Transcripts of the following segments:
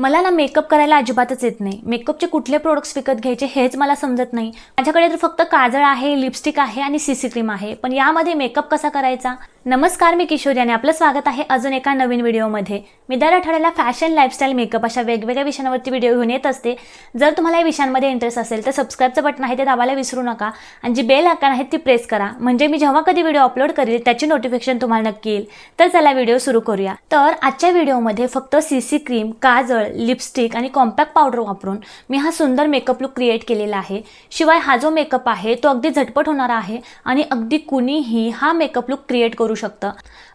मला ना मेकअप करायला अजिबातच येत नाही. मेकअपचे कुठले प्रोडक्ट्स विकत घ्यायचे हेच मला समजत नाही. माझ्याकडे तर फक्त काजळ आहे लिपस्टिक आहे आणि सी सी क्रीम आहे. पण यामध्ये मेकअप कसा करायचा? नमस्कार मी किशोरी आणि आपलं स्वागत आहे अजून एका नवीन व्हिडिओमध्ये. मी दर आठवड्याला फॅशन लाईफस्टाईल मेकअप अशा वेगवेगळ्या विषयांवरती व्हिडिओ घेऊन येत असते. जर तुम्हाला या विषयांमध्ये इंटरेस्ट असेल तर सबस्क्राईबचं बटन आहे ते दाबायला विसरू नका. आणि जी बेल आकार आहे ती प्रेस करा. म्हणजे मी जेव्हा कधी व्हिडिओ अपलोड करेल त्याची नोटिफिकेशन तुम्हाला नक्की येईल. तर चला व्हिडिओ सुरू करूया. तर आजच्या व्हिडिओमध्ये फक्त सी सी क्रीम काजळ लिपस्टिक आणि कॉम्पॅक्ट पावडर वापरून मी हा सुंदर मेकअप लुक क्रिएट केलेला आहे. शिवाय हा जो मेकअप आहे तो अगदी झटपट होणारा आहे आणि अगदी कुणीही हा मेकअप लुक क्रिएट करू शकतं.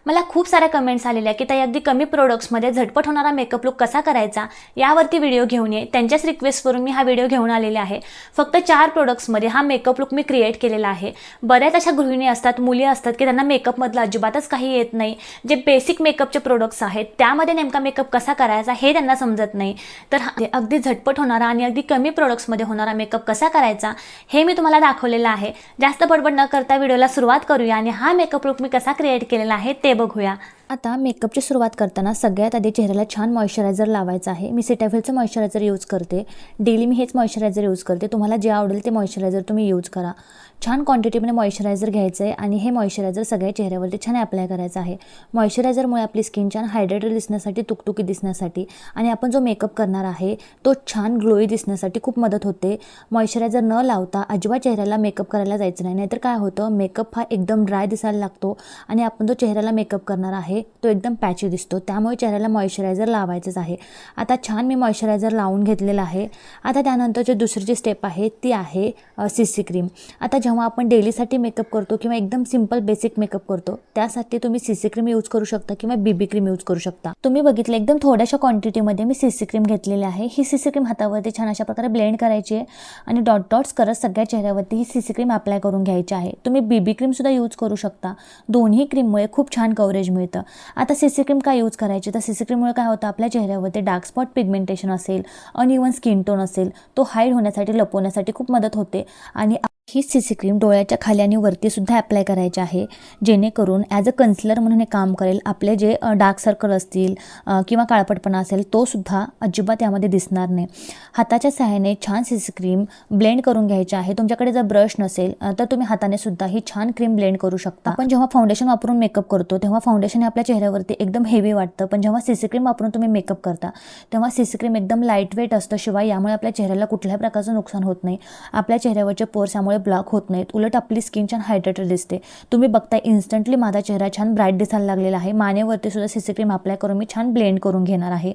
मला खूप साऱ्या कमेंट्स आलेल्या की ताई अगदी कमी प्रोडक्ट्समध्ये झटपट होणारा मेकअप लुक कसा करायचा? यावरती व्हिडिओ घेऊन ये. त्यांच्याच रिक्वेस्टवरून मी हा व्हिडिओ घेऊन आलेले आहे. फक्त चार प्रोडक्ट्समध्ये हा मेकअप लुक मी क्रिएट केलेला आहे. बऱ्याच अशा गृहिणी असतात मुली असतात की त्यांना मेकअपमधलं अजिबातच काही येत नाही. जे बेसिक मेकअपचे प्रोडक्ट्स आहेत त्यामध्ये नेमका मेकअप कसा करायचा हे त्यांना समजत नाही. तर अगदी झटपट होणारा आणि अगदी कमी प्रोडक्ट्समध्ये होणारा मेकअप कसा करायचा हे मी तुम्हाला दाखवलेलं आहे. जास्त बडबड न करता व्हिडिओला सुरुवात करूया आणि हा मेकअप लुक मी कसा क्रिएट केलेला आहे ते बघूया. आता मेकअपची सुरुवात करताना सगळ्यात आधी चेहऱ्याला छान मॉइश्चरायझर लावायचं आहे. मी सिटॅफिलचं मॉइश्चरायझर यूज करते. डेली मी हेच मॉइश्चरायझर यूज करते. तुम्हाला जे आवडेल ते मॉइश्चरायझर तुम्ही यूज करा. छान क्वांटिटीमध्ये मॉइश्चरायझर घ्यायचं आहे आणि हे मॉइश्चरायझर सगळ्या चेहऱ्यावरती छान अप्लाय करायचं आहे. मॉइश्चरायझरमुळे आपली स्किन छान हायड्रेटेड दिसण्यासाठी तुकतुकी दिसण्यासाठी आणि आपण जो मेकअप करणार आहे तो छान ग्लोई दिसण्यासाठी खूप मदत होते. मॉइश्चरायझर न लावता अजिबात चेहऱ्याला मेकअप करायला जायचं नाही. नाहीतर काय होतं? मेकअप हा एकदम ड्राय दिसायला लागतो आणि आपण जो चेहऱ्याला मेकअप करणार आहे तो एकदम पॅची दिसतो. त्यामुळे चेहऱ्याला मॉइश्चरायझर लावायचंच आहे. आता छान मी मॉइश्चरायझर लावून घेतलेलं आहे. आता त्यानंतर जे दुसरी जी स्टेप आहे ती आहे सी सी क्रीम आता जेव्हा आपण डेलीसाठी मेकअप करतो किंवा एकदम सिंपल बेसिक मेकअप करतो त्यासाठी तुम्ही सी सी क्रीम यूज करू शकता किंवा बीबी क्रीम यूज करू शकता. तुम्ही बघितलं एकदम थोड्याशा क्वांटिटीमध्ये मी सी सी क्रीम घेतलेली आहे. ही सी सी क्रीम हातावरती छान अशा प्रकारे ब्लेंड करायची आहे आणि डॉट डॉट्स करत सगळ्या चेहऱ्यावरती ही सी सी क्रीम अप्लाय करून घ्यायची आहे. तुम्ही बीबी क्रीमसुद्धा यूज करू शकता. दोन्ही क्रीममुळे खूप छान कवरेज मिळतं. आता सी सी क्रीम काय यूज करायची? तर सी सी क्रीममुळे काय होतं? आपल्या चेहऱ्यावरती डार्क स्पॉट पिगमेंटेशन असेल अनइवन स्किन टोन असेल तो हाईड होण्यासाठी लपवण्यासाठी खूप मदत होते. आणि ही सी सी क्रीम डोळ्याच्या खाली आणि वरती सुद्धा अप्लाय करायची आहे. जेणेकरून ॲज अ कन्सिलर म्हणून हे काम करेल. आपले जे डार्क सर्कल असतील किंवा काळपटपणा असेल तो सुद्धा अजिबात यामध्ये दिसणार नाही. हाताच्या सहाय्याने छान सी सी क्रीम ब्लेंड करून घ्यायची आहे. तुमच्याकडे जर ब्रश नसेल तर तुम्ही हाताने सुद्धा ही छान क्रीम ब्लेंड करू शकता. आपण जेव्हा फाउंडेशन वापरून मेकअप करतो तेव्हा फाउंडेशन हे आपल्या चेहऱ्यावरती एकदम हेवी वाटतं. पण जेव्हा सी सी क्रीम वापरून तुम्ही मेकअप करता तेव्हा सी सी क्रीम एकदम लाइट वेट असतं. शिवाय यामुळे आपल्या चेहऱ्याला कुठल्याही प्रकारचं नुकसान होत नाही. आपल्या चेहऱ्यावरचे पोर्स यामुळे ब्लॉक होत नाहीत. उलट आपली स्किन छान हायड्रेटेड दिसते. तुम्ही बघताय इन्स्टंटली माझा चेहरा छान ब्राईट दिसायला लागलेला आहे. मानेवरती सुद्धा सी सी क्रीम अप्लाय करून मी छान ब्लेंड करून घेणार आहे.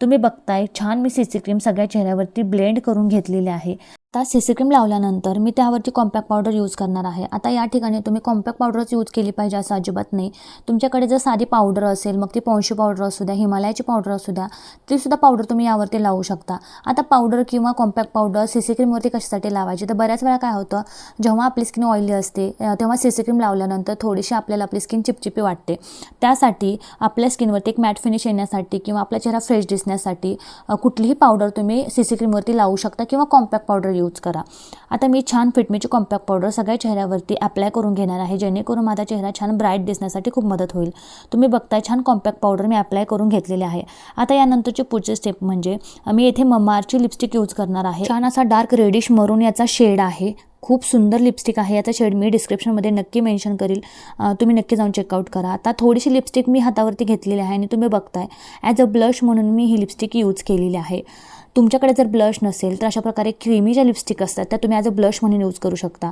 तुम्ही बघताय छान मी सी सी क्रीम सगळ्या चेहऱ्यावरती ब्लेंड करून घेतलेली आहे. आता सी सी क्रीम लावल्यानंतर मी त्यावरती कॉम्पॅक्ट पावडर यूज करणार आहे. आता या ठिकाणी तुम्ही कॉम्पॅक्ट पावडरच यूज केली पाहिजे असं अजिबात नाही. तुमच्याकडे जर साधी पावडर असेल मग ती पॉन्शी पावडर असू द्या हिमालयाची पावडर असू द्या तीसुद्धा पावडर तुम्ही यावरती लावू शकता. आता पावडर किंवा कॉम्पॅक्ट पावडर सी सी क्रीमवरती कशासाठी लावायची? तर बऱ्याच वेळा काय होतं जेव्हा आपली स्किन ऑइली असते तेव्हा सी सी क्रीम लावल्यानंतर थोडीशी आपल्याला आपली स्किन चिपचिपी वाटते. त्यासाठी आपल्या स्किनवरती एक मॅट फिनिश येण्यासाठी किंवा आपला चेहरा फ्रेश दिसण्यासाठी कुठलीही पावडर तुम्ही सी सी क्रीमवरती लावू शकता किंवा कॉम्पॅक्ट पावडर यूज करा. आता मी छान फिटमीची कॉम्पॅक्ट पावडर सगळ्या चेहऱ्यावरती अप्लाय करून घेणार आहे जेणेकरून माझा चेहरा छान ब्राईट दिसण्यासाठी खूप मदत होईल. तुम्ही बघताय छान कॉम्पॅक्ट पावडर मी अप्लाय करून घेतलेली आहे. आता यानंतरची पुढची स्टेप म्हणजे मी येथे ममारची लिपस्टिक यूज करणार आहे. छान असा डार्क रेडिश मरून याचा शेड आहे. खूप सुंदर लिपस्टिक आहे याचा शेड मी डिस्क्रिप्शनमध्ये नक्की मेन्शन करील. तुम्ही नक्की जाऊन चेकआउट करा. आता थोडीशी लिपस्टिक मी हातावरती घेतलेली आहे आणि तुम्ही बघताय ॲज अ ब्लश म्हणून मी ही लिपस्टिक यूज केलेली आहे. तुमच्याकडे जर ब्लश नसेल तर अशा प्रकारे क्रीमी ज्या लिपस्टिक असतात त्या तुम्ही ॲज अ ब्लश म्हणून यूज करू शकता.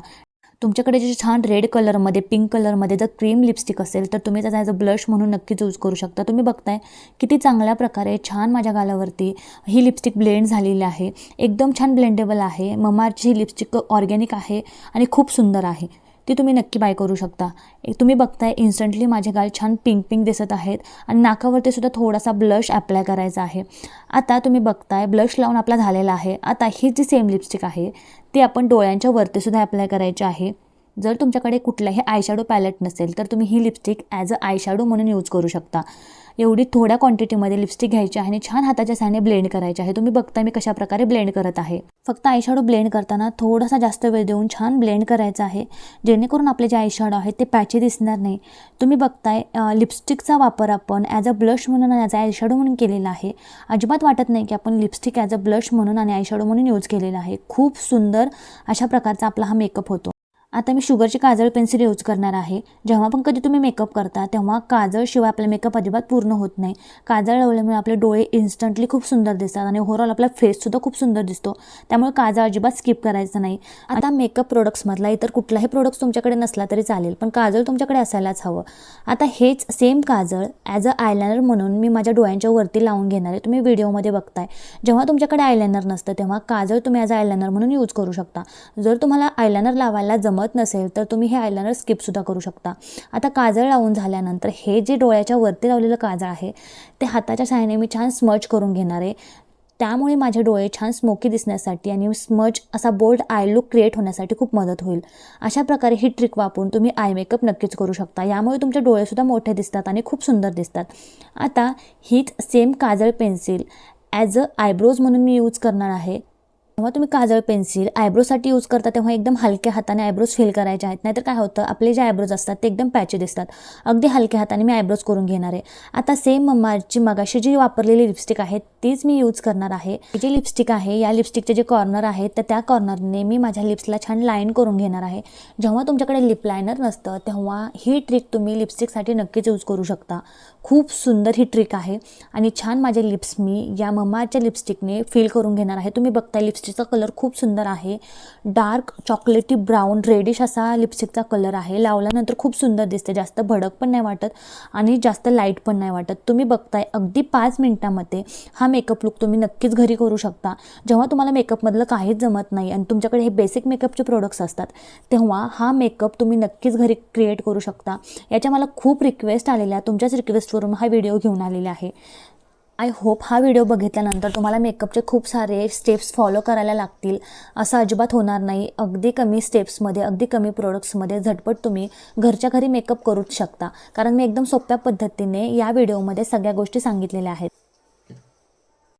तुमच्याकडे जे छान रेड कलरमध्ये पिंक कलरमध्ये जर क्रीम लिपस्टिक असेल तर तुम्ही त्याचा ॲज अ ब्लश म्हणून नक्कीच यूज करू शकता. तुम्ही बघताय किती चांगल्या प्रकारे छान माझ्या गालावरती ही लिपस्टिक ब्लेंड झालेली आहे. एकदम छान ब्लेंडेबल आहे. ममारची ही लिपस्टिक ऑर्गॅनिक आहे आणि खूप सुंदर आहे. ती तुम्ही नक्की बाय करू शकता. एक तुम्ही बघताय इन्स्टंटली माझे गाल छान पिंक पिंक दिसत आहेत आणि नाकावरती सुद्धा थोडासा ब्लश अप्लाय करायचा आहे. आता तुम्ही बघताय ब्लश लावून आपला झालेला आहे. आता ही जी सेम लिपस्टिक आहे ती आपण डोळ्यांच्या वरती सुद्धा करायची आहे. जर तुमच्याकडे कुठलाही आयशॅडो पॅलेट नसेल तर तुम्ही ही लिपस्टिक ॲज अ आयशॅडो म्हणून यूज करू शकता. एवढी थोड्या क्वांटिटीमध्ये लिपस्टिक घ्यायची आहे आणि छान हाताच्या सहाय्याने ब्लेंड करायचे आहे. तुम्ही बघताय मी कशा प्रकारे ब्लेंड करत आहे. फक्त आयशॅडो ब्लेंड करताना थोडासा जास्त वेळ देऊन छान ब्लेंड करायचा आहे. जेणेकरून आपले जे आयशॅडो आहेत ते पॅचे दिसणार नाही. तुम्ही बघताय लिपस्टिकचा वापर आपण ॲज अ ब्लश म्हणून आणि ॲज अ आयशॅडो म्हणून केलेला आहे. अजिबात वाटत नाही की आपण लिपस्टिक ॲज अ ब्लश म्हणून आणि आयशॅडो म्हणून यूज केलेला आहे. खूप सुंदर अशा प्रकारचा आपला हा मेकअप होतो. आता मी शुगरची काजळ पेन्सिल यूज करणार आहे. जेव्हा पण कधी तुम्ही मेकअप करता तेव्हा काजळशिवाय आपला मेकअप अजिबात पूर्ण होत नाही. काजळ लावल्यामुळे आपले डोळे इन्स्टंटली खूप सुंदर दिसतात आणि ओव्हरऑल आपला फेससुद्धा खूप सुंदर दिसतो. त्यामुळे काजळ अजिबात स्किप करायचं नाही. आता मेकअप प्रोडक्ट्समधला इतर कुठलाही प्रोडक्ट्स तुमच्याकडे नसला तरी चालेल पण काजळ तुमच्याकडे असायलाच हवं. आता हेच सेम काजळ ॲज अ आयलायनर म्हणून मी माझ्या डोळ्यांच्या वरती लावून घेणार आहे. तुम्ही व्हिडिओमध्ये बघताय. जेव्हा तुमच्याकडे आयलायनर नसतं तेव्हा काजळ तुम्ही ॲज अ आयलायनर म्हणून यूज करू शकता. जर तुम्हाला आयलायनर लावायला जमत नसेल तर तुम्ही हे आयलायनर स्किपसुद्धा करू शकता. आता काजळ लावून झाल्यानंतर हे जे डोळ्याच्या वरती लावलेलं काजळ आहे ते हाताच्या सहाय्याने मी छान स्मच करून घेणार आहे. त्यामुळे माझे डोळे छान स्मोकी दिसण्यासाठी आणि स्मच असा बोल्ड आय लुक क्रिएट होण्यासाठी खूप मदत होईल. अशा प्रकारे ही ट्रिक वापरून तुम्ही आय मेकअप नक्कीच करू शकता. यामुळे तुमचे डोळेसुद्धा मोठे दिसतात आणि खूप सुंदर दिसतात. आता हीच सेम काजळ पेन्सिल ॲज अ आयब्रोज म्हणून मी यूज करणार आहे. जेव्हा तुम्ही काजळ पेन्सिल आयब्रोसाठी यूज करता तेव्हा एकदम हलक्या हाताने आयब्रोज फिल करायचे आहेत. नाहीतर काय होतं आपले जे आयब्रोज असतात ते एकदम पॅची दिसतात. अगदी हलक्या हाताने मी आयब्रोज करून घेणार आहे. आता सेम माझी मगाशी जी वापरलेली लिपस्टिक आहे तीच मी यूज करणार आहे. जी लिपस्टिक आहे या लिपस्टिकचे जे कॉर्नर आहेत तर त्या कॉर्नरने मी माझ्या लिप्सला छान लाईन करून घेणार आहे. जेव्हा तुमच्याकडे लिप लायनर नसतं तेव्हा ही ट्रिक तुम्ही लिपस्टिकसाठी नक्कीच यूज करू शकता. खूप सुंदर ही ट्रिक आहे. आणि छान माझे लिप्स मी या मम्माच्या लिपस्टिकने फिल करून घेणार आहे. तुम्ही बघता लिपस्टिक लिपस्टिकचा कलर खूप सुंदर आहे. डार्क चॉकलेटी ब्राऊन रेडिश असा लिपस्टिकचा कलर आहे. लावल्यानंतर खूप सुंदर दिसते. जास्त भडक पण नाही वाटत आणि जास्त लाइट पण नाही वाटत. तुम्ही बघताय अगदी पाच मिनटामध्ये हा मेकअप लुक तुम्ही नक्कीच घरी करू शकता. जेव्हा तुम्हाला मेकअपमधलं काहीच जमत नाही आणि तुमच्याकडे हे बेसिक मेकअपचे प्रोडक्ट्स असतात तेव्हा हा मेकअप तुम्ही नक्कीच घरी क्रिएट करू शकता. याच्या मला खूप रिक्वेस्ट आलेल्या तुमच्याच रिक्वेस्टवरून हा व्हिडिओ घेऊन आलेला आहे. आय होप हा व्हिडिओ बघितल्यानंतर तुम्हाला मेकअपचे खूप सारे स्टेप्स फॉलो करायला लागतील. असं अजिबात होणार नाही. अगदी कमी स्टेप्समध्ये अगदी कमी प्रोडक्ट्समध्ये झटपट तुम्ही घरच्या घरी मेकअप करूच शकता. कारण मी एकदम सोप्या पद्धतीने या व्हिडिओमध्ये सगळ्या गोष्टी सांगितलेल्या आहेत.